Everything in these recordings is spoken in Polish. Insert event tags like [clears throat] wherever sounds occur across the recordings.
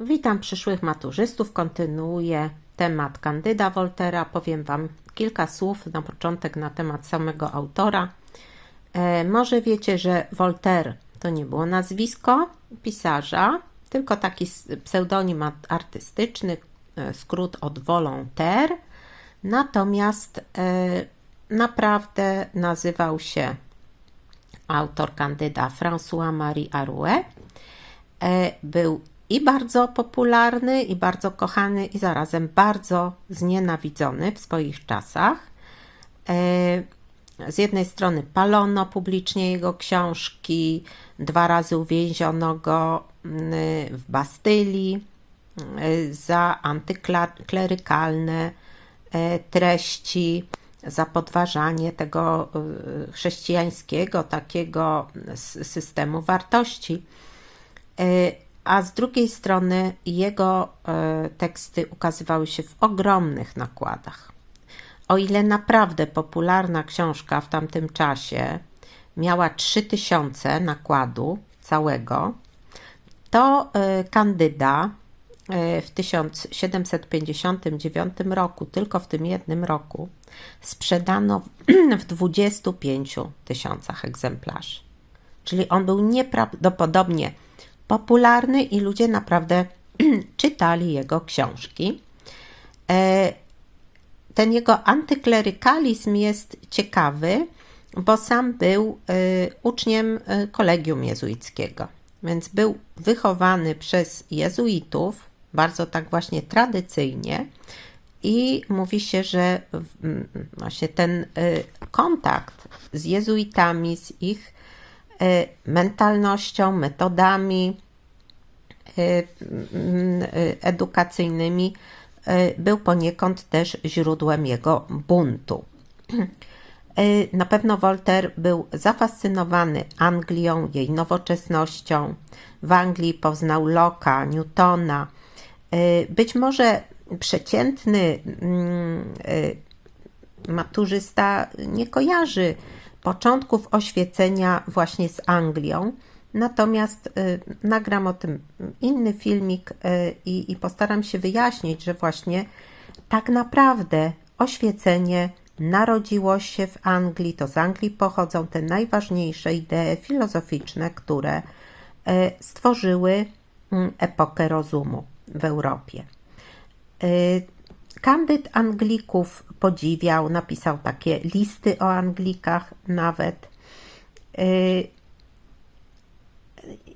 Witam przyszłych maturzystów. Kontynuuję temat Kandyda Woltera. Powiem Wam kilka słów na początek na temat samego autora. E, może wiecie, że Voltaire to nie było nazwisko pisarza, tylko taki pseudonim artystyczny, e, skrót od volontaire. Natomiast e, naprawdę nazywał się autor kandyda François-Marie Arouet. Był i bardzo popularny, i bardzo kochany, i zarazem bardzo znienawidzony w swoich czasach. E, Z jednej strony palono publicznie jego książki, dwa razy uwięziono go mm, w Bastylii y, za antyklerykalne e, treści, za podważanie tego chrześcijańskiego takiego systemu wartości. E, A z drugiej strony jego e, teksty ukazywały się w ogromnych nakładach. O ile naprawdę popularna książka w tamtym czasie miała 3000 nakładu całego, to e, Kandyda e, w 1759 roku, tylko w tym jednym roku, sprzedano w [clears throat] 25 tysiącach egzemplarzy. Czyli on był nieprawdopodobnie popularny i ludzie naprawdę [clears throat] czytali jego książki. E, Ten jego antyklerykalizm jest ciekawy, bo sam był e, uczniem e, kolegium jezuickiego, więc był wychowany przez jezuitów, bardzo tak właśnie tradycyjnie. I mówi się, że właśnie ten kontakt z jezuitami, z ich mentalnością, metodami m, e, edukacyjnymi był poniekąd też źródłem jego buntu. Na pewno Voltaire był zafascynowany Anglią, jej nowoczesnością. W Anglii poznał Locke'a, Newtona. Być może przeciętny mm, maturzysta nie kojarzy początków oświecenia właśnie z Anglią. Natomiast y, nagram o tym inny filmik y, i, i postaram się wyjaśnić, że właśnie tak naprawdę oświecenie narodziło się w Anglii. To z Anglii pochodzą te najważniejsze idee filozoficzne, które y, stworzyły mm, epokę rozumu w Europie. Kandyd Anglików podziwiał, napisał takie listy o Anglikach nawet. Y,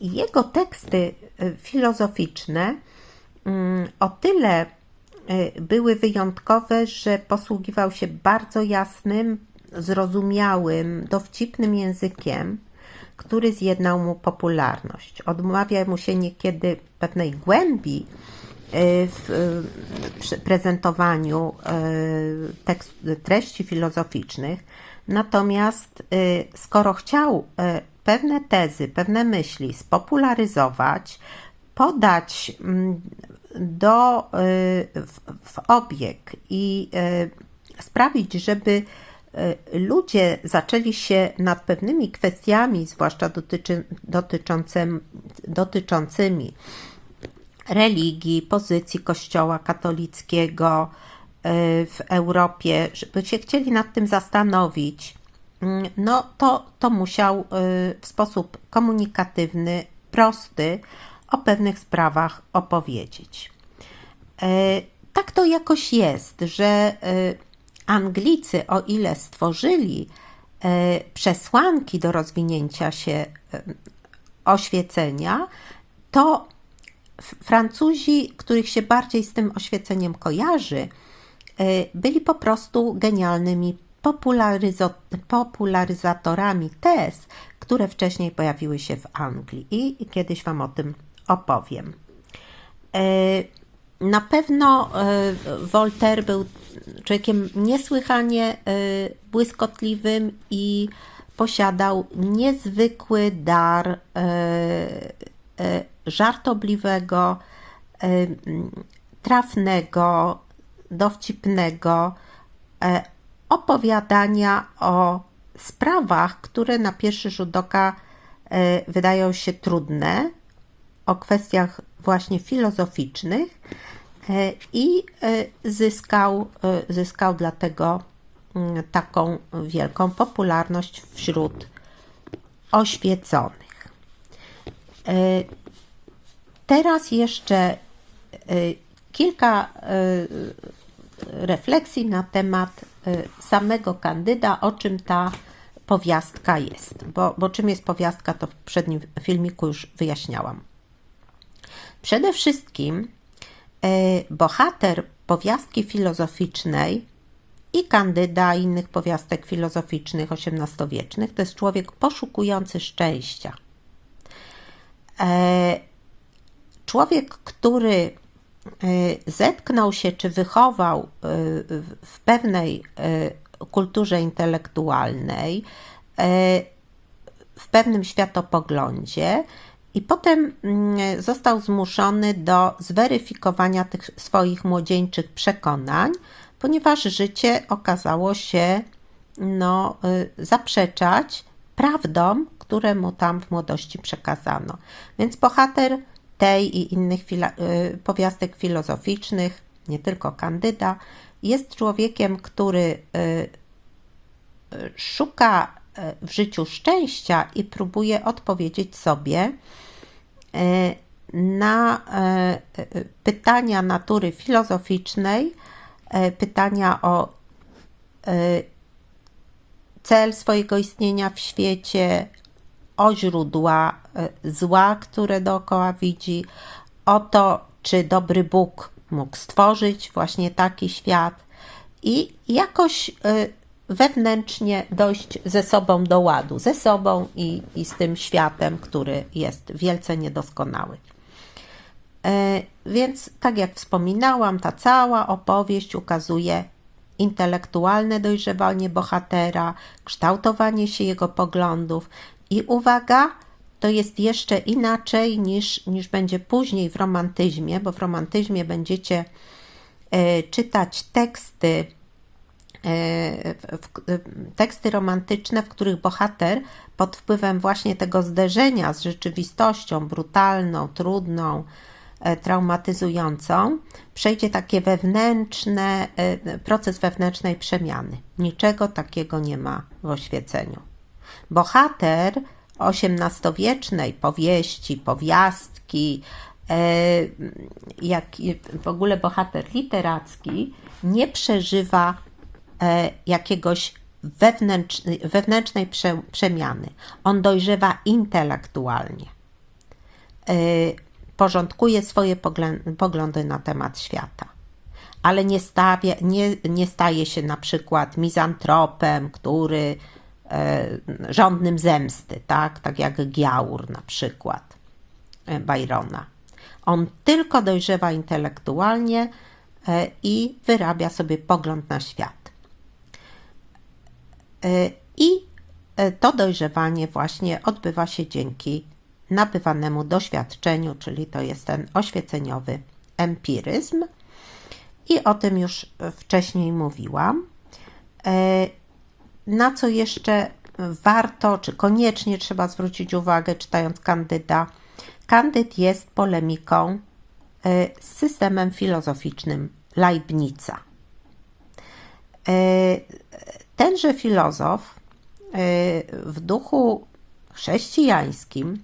Jego teksty y, filozoficzne mm, o tyle y, były wyjątkowe, że posługiwał się bardzo jasnym, zrozumiałym, dowcipnym językiem, który zjednał mu popularność. Odmawia mu się niekiedy pewnej głębi w y, prezentowaniu y, tekst, treści filozoficznych. Natomiast y, skoro chciał y, pewne tezy, pewne myśli spopularyzować, podać mm, do, y, w, w obieg i y, sprawić, żeby y, ludzie zaczęli się nad pewnymi kwestiami, zwłaszcza dotyczy, dotyczącym, dotyczącymi religii, pozycji Kościoła katolickiego y, w Europie, żeby się chcieli nad tym zastanowić, mm, no to, to musiał y, w sposób komunikatywny, prosty o pewnych sprawach opowiedzieć. E, Tak to jakoś jest, że Anglicy, o ile stworzyli przesłanki do rozwinięcia się oświecenia, to Francuzi, których się bardziej z tym oświeceniem kojarzy, e, byli po prostu genialnymi popularyzatorami tez, które wcześniej pojawiły się w Anglii i, kiedyś Wam o tym opowiem. E, Na pewno e, Voltaire był człowiekiem niesłychanie błyskotliwym i posiadał niezwykły dar żartobliwego, e, trafnego, dowcipnego e, opowiadania o sprawach, które na pierwszy rzut oka e, wydają się trudne, o kwestiach właśnie filozoficznych i zyskał, zyskał dlatego mm, taką wielką popularność wśród oświeconych. Teraz jeszcze kilka refleksji na temat samego kandyda, o czym ta powiastka jest. Bo, bo czym jest powiastka, to w poprzednim filmiku już wyjaśniałam. Przede wszystkim bohater powiastki filozoficznej i kandyda innych powiastek filozoficznych XVIII-wiecznych to jest człowiek poszukujący szczęścia. Człowiek, który zetknął się czy wychował w pewnej kulturze intelektualnej, w pewnym światopoglądzie, i potem mm, został zmuszony do zweryfikowania tych swoich młodzieńczych przekonań, ponieważ życie okazało się no, zaprzeczać prawdom, które mu tam w młodości przekazano. Więc bohater tej i innych fila- y, powiastek filozoficznych, nie tylko kandyda, jest człowiekiem, który y, szuka w życiu szczęścia i próbuje odpowiedzieć sobie na pytania natury filozoficznej, pytania o cel swojego istnienia w świecie, o źródła zła, które dookoła widzi, o to, czy dobry Bóg mógł stworzyć właśnie taki świat i jakoś wewnętrznie dojść ze sobą do ładu, ze sobą i, i z tym światem, który jest wielce niedoskonały. E, więc, tak jak wspominałam, ta cała opowieść ukazuje intelektualne dojrzewanie bohatera, kształtowanie się jego poglądów i uwaga, to jest jeszcze inaczej niż, niż będzie później w romantyzmie, bo w romantyzmie będziecie e, czytać teksty, e, teksty romantyczne, w których bohater pod wpływem właśnie tego zderzenia z rzeczywistością brutalną, trudną, E, traumatyzującą, przejdzie takie wewnętrzne, proces wewnętrznej przemiany. Niczego takiego nie ma w oświeceniu. Bohater XVIII-wiecznej powieści, powiastki, e, jak w ogóle bohater literacki, nie przeżywa jakiegoś wewnętrznej, wewnętrznej przemiany. On dojrzewa intelektualnie porządkuje swoje poglądy na temat świata. Ale nie, stawia, nie, nie staje się na przykład mizantropem, który e, żądnym zemsty, tak? tak jak Giaur na przykład e, Byrona. On tylko dojrzewa intelektualnie e, i wyrabia sobie pogląd na świat. E, I e, to dojrzewanie właśnie odbywa się dzięki nabywanemu doświadczeniu, czyli to jest ten oświeceniowy empiryzm. I o tym już wcześniej mówiłam. Na co jeszcze warto, czy koniecznie trzeba zwrócić uwagę, czytając Kandyda? Kandyd jest polemiką e, z systemem filozoficznym Leibnica. E, tenże filozof w duchu chrześcijańskim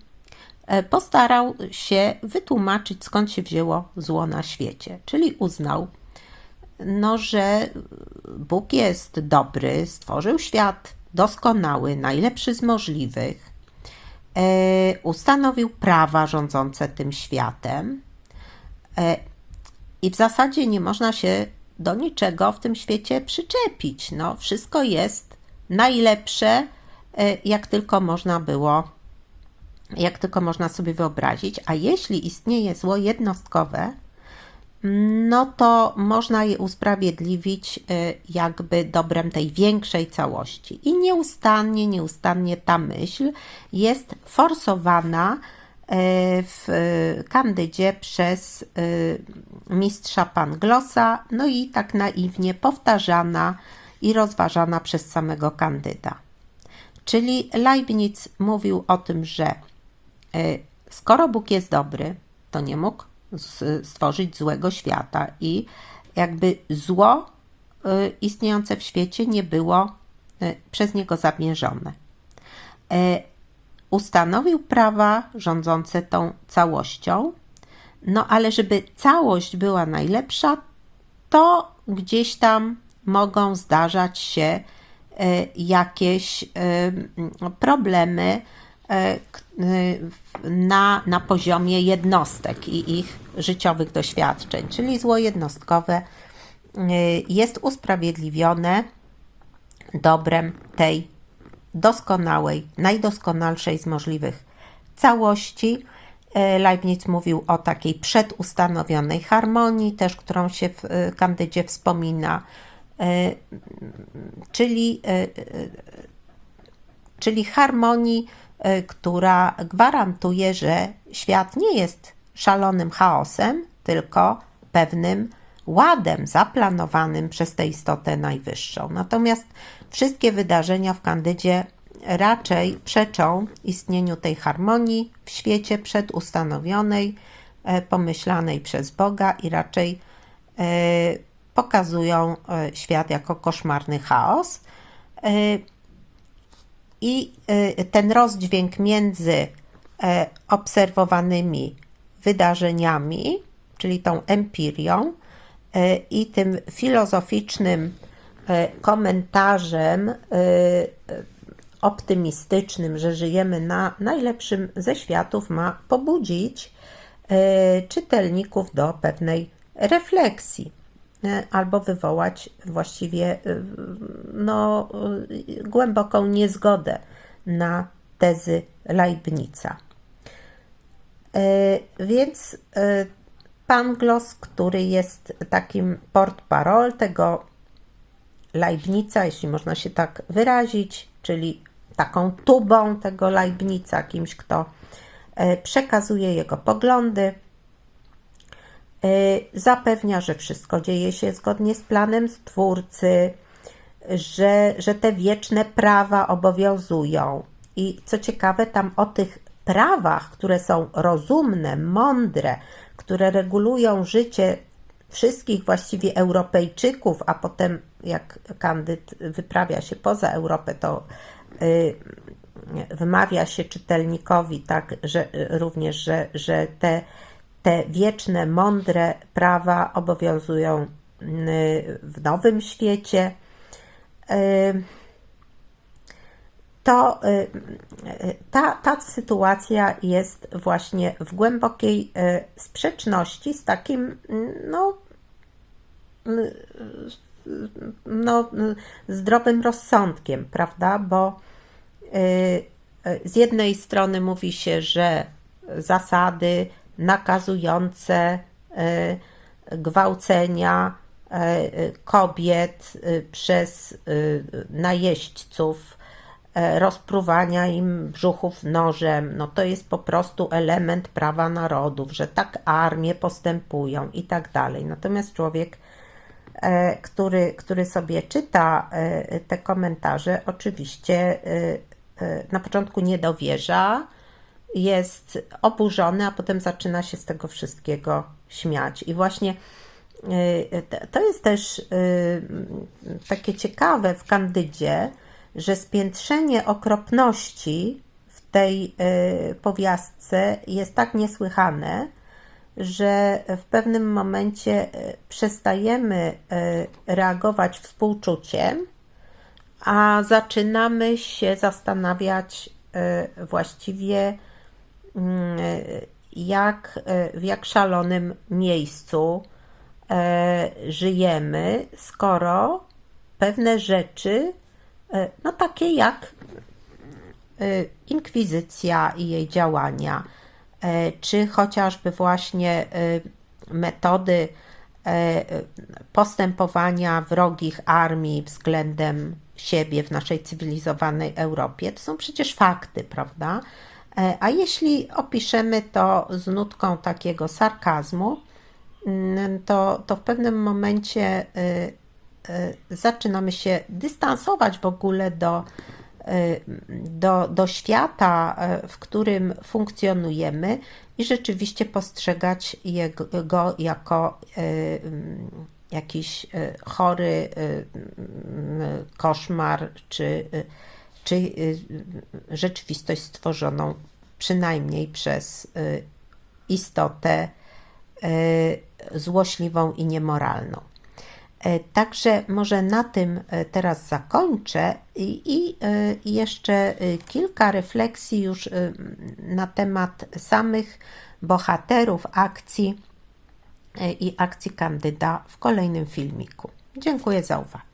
postarał się wytłumaczyć, skąd się wzięło zło na świecie. Czyli uznał, no, że Bóg jest dobry, stworzył świat doskonały, najlepszy z możliwych, e, ustanowił prawa rządzące tym światem e, i w zasadzie nie można się do niczego w tym świecie przyczepić. No, wszystko jest najlepsze, jak tylko można było jak tylko można sobie wyobrazić, a jeśli istnieje zło jednostkowe, no to można je usprawiedliwić y, jakby dobrem tej większej całości. I nieustannie, nieustannie ta myśl jest forsowana y, w kandydzie przez y, mistrza Panglosa, no i tak naiwnie powtarzana i rozważana przez samego kandyda. Czyli Leibniz mówił o tym, że skoro Bóg jest dobry, to nie mógł stworzyć złego świata i jakby zło y, istniejące w świecie nie było y, przez niego zamierzone. E, Ustanowił prawa rządzące tą całością, no ale żeby całość była najlepsza, to gdzieś tam mogą zdarzać się e, jakieś e, problemy na, na poziomie jednostek i ich życiowych doświadczeń, czyli zło jednostkowe e, jest usprawiedliwione dobrem tej doskonałej, najdoskonalszej z możliwych całości. E, Leibniz mówił o takiej przedustanowionej harmonii, też którą się w e, Kandydzie wspomina, e, czyli, e, e, czyli harmonii, e, która gwarantuje, że świat nie jest szalonym chaosem, tylko pewnym ładem zaplanowanym przez tę istotę najwyższą. Natomiast wszystkie wydarzenia w Kandydzie raczej przeczą istnieniu tej harmonii w świecie przedustanowionej, e, pomyślanej przez Boga i raczej e, pokazują e, świat jako koszmarny chaos. I y, ten rozdźwięk między e, obserwowanymi wydarzeniami, czyli tą empirią, e, i tym filozoficznym komentarzem optymistycznym, że żyjemy na najlepszym ze światów, ma pobudzić czytelników do pewnej refleksji albo wywołać właściwie e, no, e, głęboką niezgodę na tezy Leibnica. E, Więc e, Pangloss, który jest takim port-parol tego Leibnica, jeśli można się tak wyrazić, czyli taką tubą tego Leibnica, kimś, kto e, przekazuje jego poglądy, e, zapewnia, że wszystko dzieje się zgodnie z planem Stwórcy, że, że te wieczne prawa obowiązują. I co ciekawe, tam o tych prawach, które są rozumne, mądre, które regulują życie wszystkich właściwie Europejczyków, a potem jak kandyd wyprawia się poza Europę, to y, wmawia się czytelnikowi tak, że również, że, że te, te wieczne, mądre prawa obowiązują y, w nowym świecie. Y, to y, ta, ta sytuacja jest właśnie w głębokiej sprzeczności z takim, y, no, y, no, zdrowym rozsądkiem, prawda? Bo z jednej strony mówi się, że zasady nakazujące y, gwałcenia y, y, kobiet przez najeźdźców, rozpruwania im brzuchów nożem, no to jest po prostu element prawa narodów, że tak armie postępują i tak dalej. Natomiast człowiek, który, który sobie czyta te komentarze, oczywiście na początku nie dowierza, jest oburzony, a potem zaczyna się z tego wszystkiego śmiać. I właśnie y, to jest też y, takie ciekawe w Kandydzie, że spiętrzenie okropności w tej y, powiastce jest tak niesłychane, że w pewnym momencie przestajemy reagować współczuciem, a zaczynamy się zastanawiać właściwie, jak, y, w jak szalonym miejscu e, żyjemy, skoro pewne rzeczy, e, no takie jak inkwizycja i jej działania, e, czy chociażby właśnie metody e, postępowania wrogich armii względem siebie w naszej cywilizowanej Europie, to są przecież fakty, prawda? E, A jeśli opiszemy to z nutką takiego sarkazmu, mm, to, to w pewnym momencie y, y, zaczynamy się dystansować w ogóle do, do, do świata, y, w którym funkcjonujemy i rzeczywiście postrzegać jego, go jako y, mm, jakiś y, chory y, mm, koszmar, czy, y, czy y, rzeczywistość stworzoną przynajmniej przez y, istotę y, złośliwą i niemoralną. E, Także może na tym e, teraz zakończę i, i, e, jeszcze kilka refleksji już na temat samych bohaterów akcji i akcji Kandyda w kolejnym filmiku. Dziękuję za uwagę.